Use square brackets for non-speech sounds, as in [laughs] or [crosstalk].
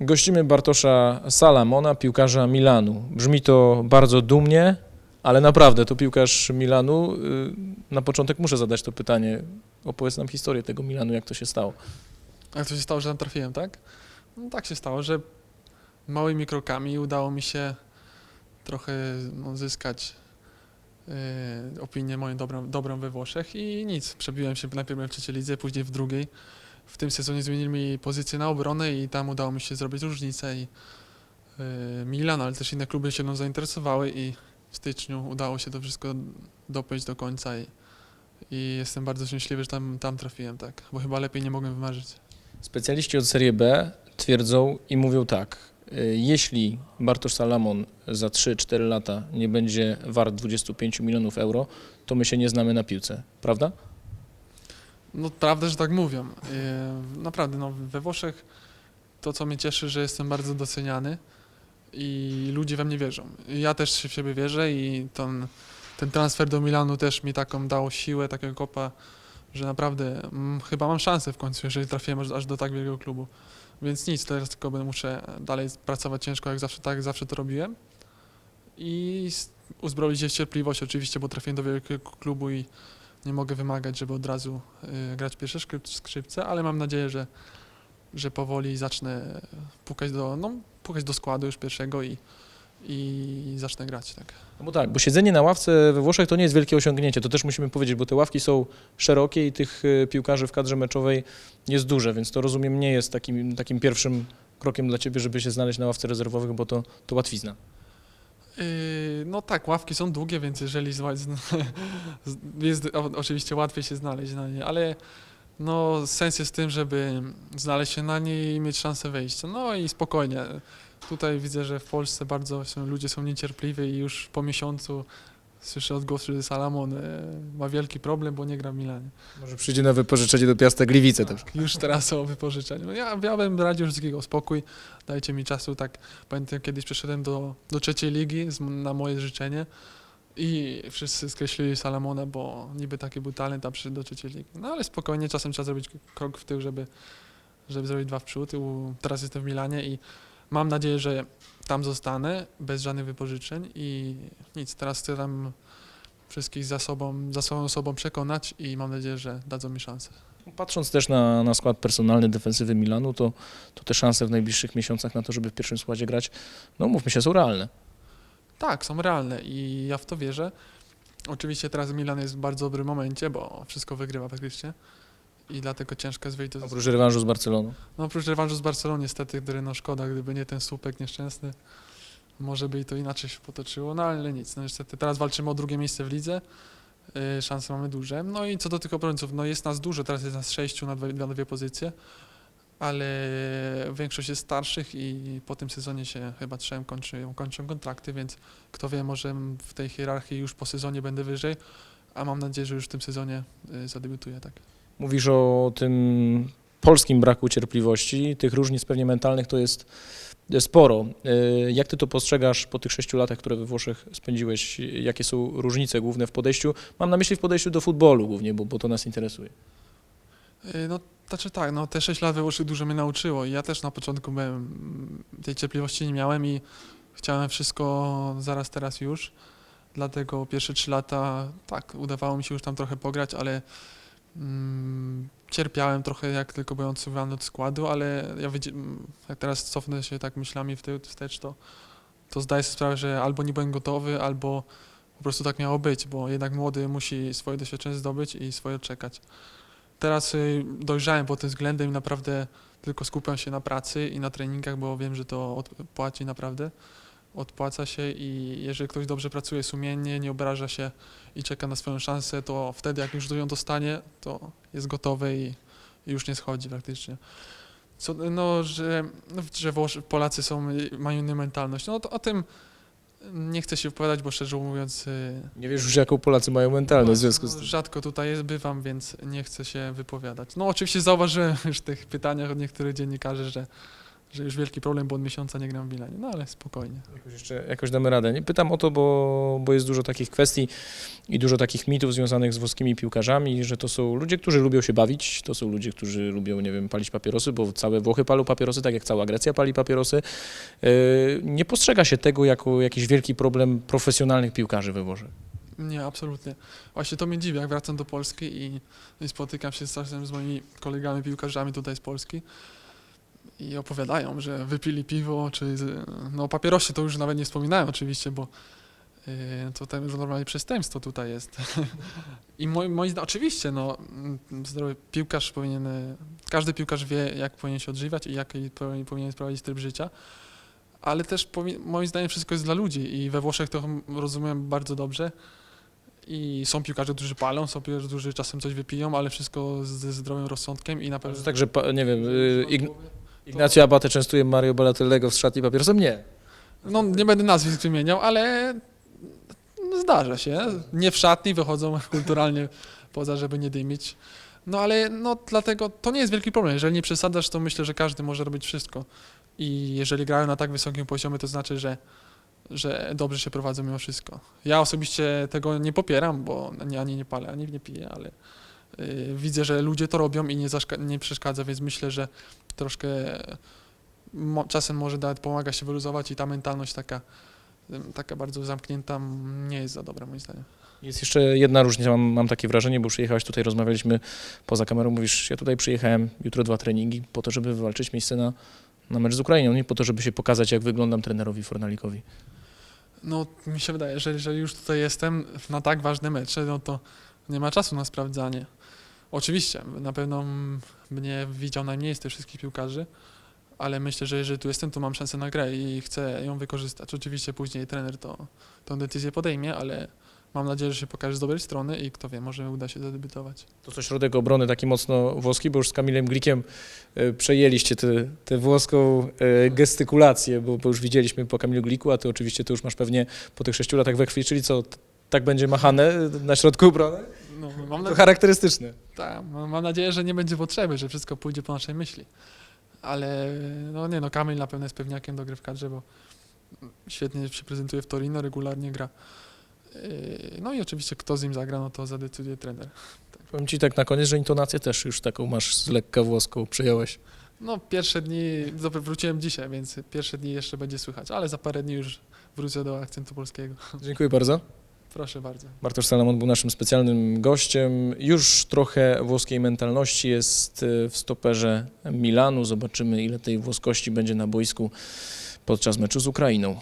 Gościmy Bartosza Salamona, piłkarza Milanu. Brzmi to bardzo dumnie, ale naprawdę to piłkarz Milanu. Y, Na początek muszę zadać to pytanie. Opowiedz nam historię tego Milanu, jak to się stało. Jak to się stało, że tam trafiłem, tak? No tak się stało, że małymi krokami udało mi się trochę no, zyskać e, opinię moją dobrą, dobrą we Włoszech i nic. Przebiłem się najpierw w trzeciej lidze, później w drugiej. W tym sezonie zmienili mi pozycję na obronę i tam udało mi się zrobić różnicę i e, Milan, ale też inne kluby się mną zainteresowały i w styczniu udało się to wszystko dopiąć do końca i, i jestem bardzo szczęśliwy, że tam, tam trafiłem, tak, bo chyba lepiej nie mogłem wymarzyć. Specjaliści od Serie B twierdzą i mówią tak. y, Jeśli Bartosz Salamon za 3-4 lata nie będzie wart 25 milionów euro, to my się nie znamy na piłce, prawda? No prawda, że tak mówią. Yy, Naprawdę, no, we Włoszech to, co mnie cieszy, że jestem bardzo doceniany i ludzie we mnie wierzą. Ja też w siebie wierzę i ten, ten transfer do Milanu też mi taką dał siłę, takiego kopa, że naprawdę mm, chyba mam szansę w końcu, jeżeli trafiłem aż, do tak wielkiego klubu. Więc nic, teraz tylko będę muszę dalej pracować ciężko, jak zawsze, tak jak zawsze to robiłem. I uzbroić się w cierpliwość oczywiście, bo trafiłem do wielkiego klubu i nie mogę wymagać, żeby od razu y, grać pierwsze skrzypce, ale mam nadzieję, że, że powoli zacznę pukać do, no, pukać do składu już pierwszego i, i zacznę grać. Tak. No bo tak, bo siedzenie na ławce we Włoszech to nie jest wielkie osiągnięcie, to też musimy powiedzieć, bo te ławki są szerokie i tych y, piłkarzy w kadrze meczowej jest duże, więc to rozumiem nie jest takim, takim pierwszym krokiem dla Ciebie, żeby się znaleźć na ławce rezerwowych, bo to, to łatwizna. Yy, no tak, ławki są długie, więc jeżeli [laughs] jest oczywiście łatwiej się znaleźć na nie, ale no, sens jest w tym, żeby znaleźć się na niej i mieć szansę wejścia. No i spokojnie. Tutaj widzę, że w Polsce bardzo są, ludzie są niecierpliwi i już po miesiącu słyszę odgłosy, że Salamon e, ma wielki problem, bo nie gra w Milanie. Może przyjdzie na wypożyczenie do Piasta Gliwice też. Już teraz są wypożyczenia. No Ja, ja bym radził wszystkiego spokój, dajcie mi czasu, tak pamiętam kiedyś przeszedłem do, do trzeciej ligi z, na moje życzenie i wszyscy skreślili Salamona, bo niby taki był talent, a przyszedł do trzeciej ligi. No ale spokojnie, czasem trzeba zrobić krok w tył, żeby, żeby zrobić dwa w przód. U- Teraz jestem w Milanie i mam nadzieję, że tam zostanę bez żadnych wypożyczeń i nic, teraz chcę tam wszystkich za sobą, za swoją osobą przekonać i mam nadzieję, że dadzą mi szansę. Patrząc też na, na skład personalny defensywy Milanu, to, to te szanse w najbliższych miesiącach na to, żeby w pierwszym składzie grać, no mówmy się, są realne. Tak, są realne i ja w to wierzę. Oczywiście teraz Milan jest w bardzo dobrym momencie, bo wszystko wygrywa praktycznie i dlatego ciężko jest wyjść do... Oprócz rewanżu z Barceloną. No oprócz rewanżu z Barceloną niestety, który no szkoda, gdyby nie ten słupek nieszczęsny, może by i to inaczej się potoczyło, no ale nic, no niestety teraz walczymy o drugie miejsce w lidze, yy, szanse mamy duże. No i co do tych obrońców, no jest nas dużo, teraz jest nas sześciu na dwie, na dwie pozycje, ale większość jest starszych i po tym sezonie się chyba trzem kończą, kończą kontrakty, więc kto wie, może w tej hierarchii już po sezonie będę wyżej, a mam nadzieję, że już w tym sezonie yy, zadebiutuję, tak. Mówisz o tym polskim braku cierpliwości, tych różnic pewnie mentalnych to jest sporo. Y, Jak ty to postrzegasz po tych sześciu latach, które we Włoszech spędziłeś? Jakie są różnice główne w podejściu? Mam na myśli w podejściu do futbolu głównie, bo, bo to nas interesuje. Yy, No, znaczy tak, no te 6 lat we Włoszech dużo mnie nauczyło i ja też na początku byłem, mm, tej cierpliwości nie miałem i chciałem wszystko zaraz teraz już. Dlatego pierwsze 3 lata, tak, udawało mi się już tam trochę pograć, ale mm, cierpiałem trochę jak tylko byłem odsuwany od składu, ale ja mm, jak teraz cofnę się tak myślami wstecz, to, to zdaję sobie sprawę, że albo nie byłem gotowy, albo po prostu tak miało być, bo jednak młody musi swoje doświadczenie zdobyć i swoje odczekać. Teraz y, dojrzałem pod tym względem i naprawdę tylko skupiam się na pracy i na treningach, bo wiem, że to odpłaci naprawdę. Odpłaca się i jeżeli ktoś dobrze pracuje sumiennie, nie obraża się i czeka na swoją szansę, to wtedy jak już ją dostanie, to jest gotowy i, już nie schodzi praktycznie. Co, no, że, no, że Polacy są, mają inną mentalność. No to o tym nie chcę się wypowiadać, bo szczerze mówiąc y, Nie wiesz już, jaką Polacy mają mentalność w związku z no, tym. Rzadko tutaj jest, bywam, więc nie chcę się wypowiadać. No oczywiście zauważyłem już w tych pytaniach od niektórych dziennikarzy, że, że już wielki problem, bo od miesiąca nie gram w Milanie. No ale spokojnie. Jakoś jeszcze jakoś damy radę. Nie pytam o to, bo, bo jest dużo takich kwestii i dużo takich mitów związanych z włoskimi piłkarzami, że to są ludzie, którzy lubią się bawić, to są ludzie, którzy lubią, nie wiem, palić papierosy, bo całe Włochy palą papierosy, tak jak cała Grecja pali papierosy. Yy, Nie postrzega się tego jako jakiś wielki problem profesjonalnych piłkarzy we Włoszech. Nie, absolutnie. Właśnie to mnie dziwi, jak wracam do Polski i, i spotykam się z czasem z moimi kolegami piłkarzami tutaj z Polski i opowiadają, że wypili piwo, czy no o papierosie to już nawet nie wspominają oczywiście, bo yy, to tam już normalnie przestępstwo tutaj jest. [laughs] I moi, moi zdaniem, oczywiście, no mm, zdrowy piłkarz powinien, y, każdy piłkarz wie, jak powinien się odżywiać i jaki powinien, prowadzić tryb życia, ale też moim zdaniem wszystko jest dla ludzi i we Włoszech to rozumiem bardzo dobrze. I są piłkarze, którzy palą, są piłkarze, którzy czasem coś wypiją, ale wszystko ze zdrowym rozsądkiem i na pewno... Także, nie wiem, Ign- Ignacio Abate częstuje Mario Balotelliego w szatni papierosem? Nie. No nie będę nazwisk wymieniał, ale zdarza się. Nie w szatni, wychodzą [laughs] kulturalnie poza, żeby nie dymić. No ale no dlatego to nie jest wielki problem. Jeżeli nie przesadzasz, to myślę, że każdy może robić wszystko. I jeżeli grają na tak wysokim poziomie, to znaczy, że, że dobrze się prowadzą mimo wszystko. Ja osobiście tego nie popieram, bo ani, nie palę, ani nie piję, ale widzę, że ludzie to robią i nie, nie przeszkadza, więc myślę, że troszkę mo, czasem może nawet pomaga się wyluzować i ta mentalność taka, ym, taka bardzo zamknięta nie jest za dobra moim zdaniem. Jest jeszcze jedna różnica, mam, mam takie wrażenie, bo przyjechałeś tutaj, rozmawialiśmy poza kamerą, mówisz, ja tutaj przyjechałem, jutro dwa treningi, po to, żeby wywalczyć miejsce na, na mecz z Ukrainą, nie po to, żeby się pokazać, jak wyglądam trenerowi Fornalikowi. No mi się wydaje, że jeżeli już tutaj jestem na tak ważne mecze, no to nie ma czasu na sprawdzanie. Oczywiście, na pewno mnie widział najmniej z tych wszystkich piłkarzy, ale myślę, że jeżeli tu jestem, to mam szansę na grę i chcę ją wykorzystać. Oczywiście później trener to, tą decyzję podejmie, ale mam nadzieję, że się pokaże z dobrej strony i kto wie, może uda się zadebiutować. To co środek obrony taki mocno włoski, bo już z Kamilem Glikiem e, przejęliście tę włoską e, gestykulację, bo, bo już widzieliśmy po Kamilu Gliku, a ty oczywiście to już masz pewnie po tych sześciu latach we krwi, czyli co, tak będzie machane na środku obrony? No, mam, To nadzieję, charakterystyczne. tak, mam mam nadzieję, że nie będzie potrzeby, że wszystko pójdzie po naszej myśli. Ale no nie no, Kamil na pewno jest pewniakiem do gry w kadrze, bo świetnie się prezentuje w Torino, regularnie gra. Yy, No i oczywiście kto z nim zagra, no to zadecyduje trener. Powiem ci tak na koniec, że intonację też już taką masz z lekka włoską, przyjąłeś. No pierwsze dni, dobra, wróciłem dzisiaj, więc pierwsze dni jeszcze będzie słychać, ale za parę dni już wrócę do akcentu polskiego. Dziękuję bardzo. Proszę bardzo. Bartosz Salamon był naszym specjalnym gościem. Już trochę włoskiej mentalności jest e, w stoperze Milanu. Zobaczymy, ile tej włoskości będzie na boisku podczas meczu z Ukrainą.